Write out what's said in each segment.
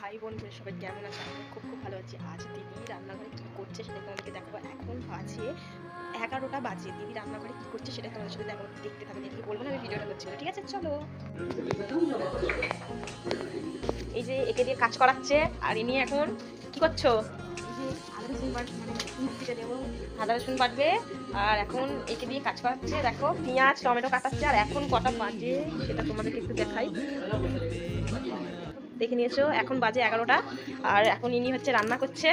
High বন্ধুরা সবাই কেমন আছে? আমি খুব খুব ভালো আছি। আজ দিদি রান্নাঘরে কী করছে সেটা তোমাদেরকে দেখাবো। এখন বাজে এগারোটা বাজে। দিদি রান্নাঘরে কী করছে সেটা তোমাদের সাথে দেখো দেখতে থাকো দিদিকে বলব না আমি ভিডিওটা করছি ঠিক আছে চলো। এই যে একে দিয়ে কাজ করাচ্ছে আর ইনি এখন কি করছ? আদা রসুন বাটবে আর এখন একে দিয়ে কাজ করাচ্ছে। দেখো পেঁয়াজ টমেটো কাটাচ্ছে আর এখন কটা বাজে সেটা তোমাদেরকে একটু দেখাই। দেখে নিয়েছো। এখন বাজে এগারোটা। আর এখন ইনি হচ্ছে রান্না করছে।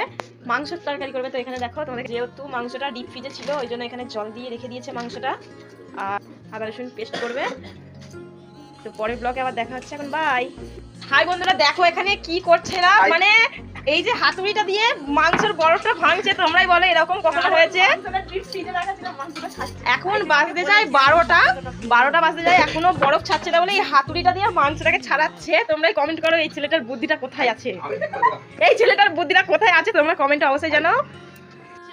মাংসের তরকারি করবে তো এখানে দেখো, তোমাদের যেহেতু মাংসটা ডিপ ফ্রিজে ছিল, ওই জন্য এখানে জল দিয়ে রেখে দিয়েছে মাংসটা। আর আদা রসুন পেস্ট করবে। তো পরের ব্লগে আবার দেখা হচ্ছে এখন বাই হাই বন্ধুরা দেখো এখানে কি করছে এরা মানে এই যে হাতুড়িটা দিয়ে মাংসের বরফটা ভাঙছে তোমরাই বলো এরকম কখনো হয়েছে? এখন বাজতে যায় বারোটা। বারোটা বাজতে যায় এখনও বরফ ছাড়ছে না বলে এই হাতুড়িটা দিয়ে মাংসটাকে ছাড়াচ্ছে। তোমরাই কমেন্ট করো এই ছেলেটার বুদ্ধিটা কোথায় আছে? এই ছেলেটার বুদ্ধিটা কোথায় আছে? তোমরা কমেন্টে অবশ্যই জানো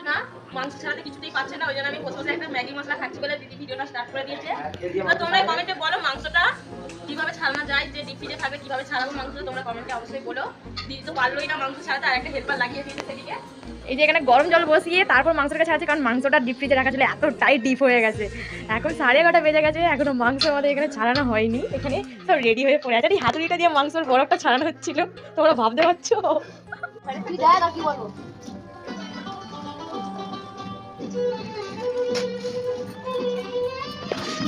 না মাংস ছাড়াতে কিছুতেই পাচ্ছে না ওই জন্য আমি বসে বসে একটা ম্যাগি মশলা খাচ্ছি বলে দিদি ভিডিওটা স্টার্ট করে দিয়েছে। তো তোমরা কমেন্টে বলো মাংসটা কীভাবে ছাড়ানো যায় যে ডিপ ফ্রিজে থাকে কীভাবে ছাড়াবো মাংসটা তোমরা কমেন্টে অবশ্যই বলো। দিদি তো পারলোই না মাংস ছাড়াতে আর একটা হেল্পার লাগিয়ে দিয়েছে সেদিকে। এই যে এখানে গরম জল বসিয়ে তারপর মাংসটাকে ছাড়ছে কারণ মাংসটা ডিপ ফ্রিজে রাখা ছিল এতটাই ডিপ হয়ে গেছে। এখন সাড়ে এগারোটা বেজে গেছে এখনও মাংস আমাদের এখানে ছাড়ানো হয়নি। এখানে সব রেডি হয়ে পড়ে আছে। এই হাতুড়িটা দিয়ে মাংসের বরফটা ছাড়ানো হচ্ছিল তোমরা ভাবতে পারছ?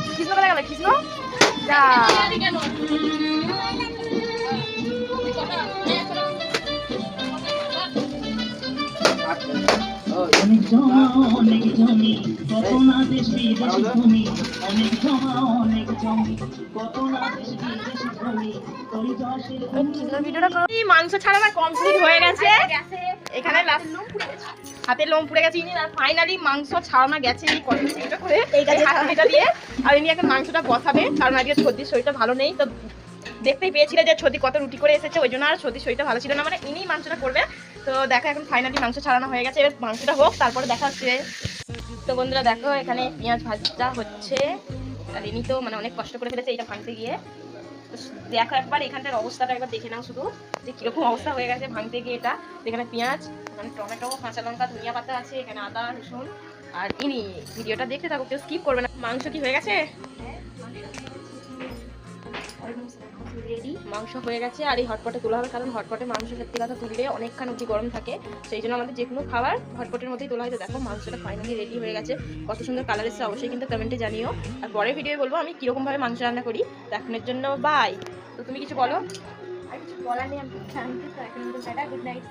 কৃষ্ণ কোথায় গেল কৃষ্ণ যা। অনেক জমা অনেক জমি কত না দেশ বিদেশ ভূমি অনেক জমা অনেক জমি কত না দেশ বিদেশ ভূমি ভিডিওটা মাংস ছাড়ানো কমপ্লিট হয়ে গেছে। এখানে last- হাতে লোম পুড়ে গেছে ইনি আর ফাইনালি মাংস ছাড়ানো গেছে চিন্তা করে। এই হাতটা দিয়ে। আর ইনি এখন মাংসটা বসাবে কারণ আজকে সর্দির শরীরটা ভালো নেই তো দেখতেই পেয়েছিলে যে ছদি কত রুটি করে এসেছে ওই জন্য আর সর্দির শরীরটা ভালো ছিল না। মানে ইনি মাংসটা করবে তো দেখো এখন ফাইনালি মাংস ছাড়ানো হয়ে গেছে এবার মাংসটা হোক তারপরে দেখা হচ্ছে। তো বন্ধুরা দেখো এখানে পেঁয়াজ ভাজটা হচ্ছে। আর ইনি তো মানে অনেক কষ্ট করে ফেলেছে এটা ভাঙতে গিয়ে। দেখো একবার, এখানটার অবস্থাটা একবার দেখে নাও শুধু, যে কীরকম অবস্থা হয়ে গেছে ভাঙতে গিয়ে এটা। এখানে পেঁয়াজ, এখানে টমেটো, কাঁচা লঙ্কা, ধনিয়া পাতা আছে, এখানে আদা, রসুন। আর ইনি, ভিডিওটা দেখতে থাকো কেউ স্কিপ করবে না। মাংস কি হয়ে গেছে? মাংস হয়ে গেছে আর এই হটপটে তোলা হবে, কারণ হটপটে মাংস সত্যি কথা তুললে অনেকক্ষণ অব্দি গরম থাকে। সেই জন্য আমাদের যে কোনো খাবার হটপটের মধ্যেই তোলা হয় তো দেখো, মাংসটা ফাইনালি রেডি হয়ে গেছে। কত সুন্দর কালার এসেছে, অবশ্যই কিন্তু কমেন্টে জানিও। আর পরের ভিডিও বলব আমি কীরকমভাবে মাংস রান্না করি। তো এখনের জন্য বাই তো তুমি কিছু বলো? আর কিছু বলার নেই, আমি গুড নাইট